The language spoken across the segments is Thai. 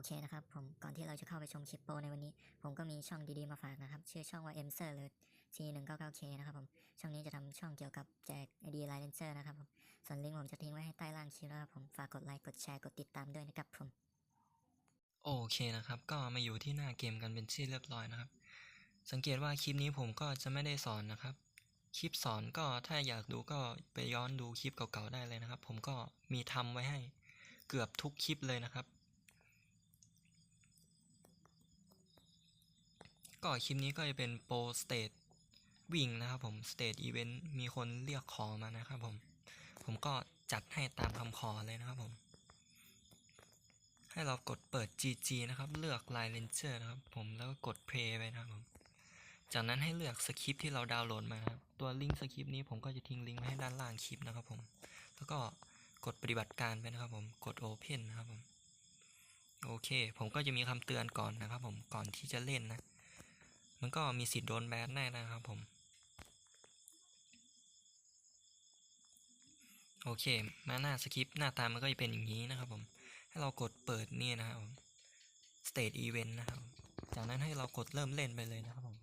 อเคนะครับผมก่อนที่เราจะเข้าไปชมคลิปโปรในวันนี้ ผมก็มีช่องดีๆมาฝากนะครับชื่อช่องว่า m s e r เลย C199K นะครับผมช่องนี้จะทำช่องเกี่ยวกับแจก ID l i n e r นะครับผมส่วนลิงก์ผมจะทิ้งไว้ให้ใต้ล่างคลิปนะครับผมฝากกดไลค์กดแชร์กดติดตามด้วยนะครับผมโอเคนะครับ ก็มาอยู่ที่หน้าเกมกันเป็นที่เรียบร้อยนะครับ สังเกตว่าคลิปนี้ผมก็จะไม่ได้สอนนะครับ คลิปสอนก็ถ้าอยากดูก็ไปย้อนดูคลิปเก่าๆได้เลยนะครับ ผมก็มีทำไว้ให้เกือบทุกคลิปเลยนะครับ ก็คลิปนี้ก็จะเป็นโปรสเตทวิ่งนะครับผมสเตทอีเวนต์มีคนเรียกขอมานะครับผม ผมก็จัดให้ตามคำขอเลยนะครับผม ให้เรากดเปิด GG นะครับ เลือก Line Ranger นะครับผมแล้วก็กด Play ไปนะครับผมจากนั้นให้เลือกสคริปที่เราดาวน์โหลดมาครับตัวลิงก์สคริปนี้ผมก็จะทิ้งลิงก์ไว้ให้ด้านล่างคลิปนะครับผม แล้วก็กดปฏิบัติการไปนะครับผมกด Open นะครับผมโอเค ผมก็จะมีคำเตือนก่อนนะครับผมก่อนที่จะเล่นนะ มันก็มีสิทธิ์โดนแบนได้นะครับผม โอเค มาหน้าสคริปต์หน้าตามันก็จะเป็นอย่างนี้นะครับผม ให้เรากดเปิดนี่นะครับผม State Event นะครับ จากนั้นให้เรากดเริ่มเล่นไปเลยนะครับผม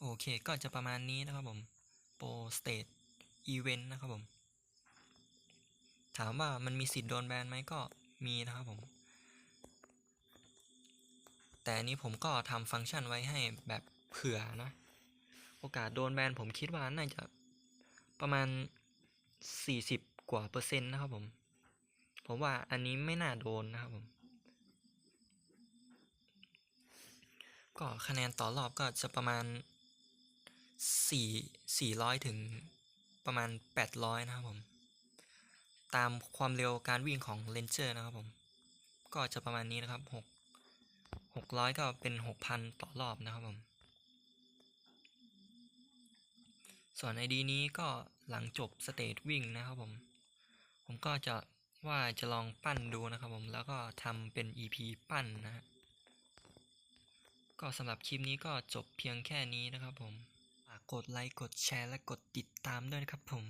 โอเค ก็จะประมาณนี้นะครับผม Pro State Event นะครับผม ถามว่ามันมีสิทธิ์โดนแบนไหมก็มีนะครับผม แต่อันนี้ผมก็ทำฟังก์ชันไว้ให้แบบเผื่อนะ โอกาสโดนแบนผมคิดว่าน่าจะประมาณ 40 กว่าเปอร์เซ็นต์นะครับผม ผมว่าอันนี้ไม่น่าโดนนะครับผม ก็คะแนนต่อรอบก็จะประมาณ 4 400 ถึงประมาณ 800 นะครับผม ตามความเร็วการวิ่งของเลนเจอร์นะครับผม ก็จะประมาณนี้นะครับ 6 600ก็เป็น6,000ต่อรอบนะครับผม ส่วน ID นี้ก็หลังจบสเตจวิ่งนะครับผม ผมก็จะว่าจะลองปั้นดูนะครับผม แล้วก็ทำเป็น EP ปั้นนะฮะก็สำหรับคลิปนี้ก็จบเพียงแค่นี้นะครับผม ฝากกดไลค์ กดแชร์ และกดติดตามด้วยนะครับผม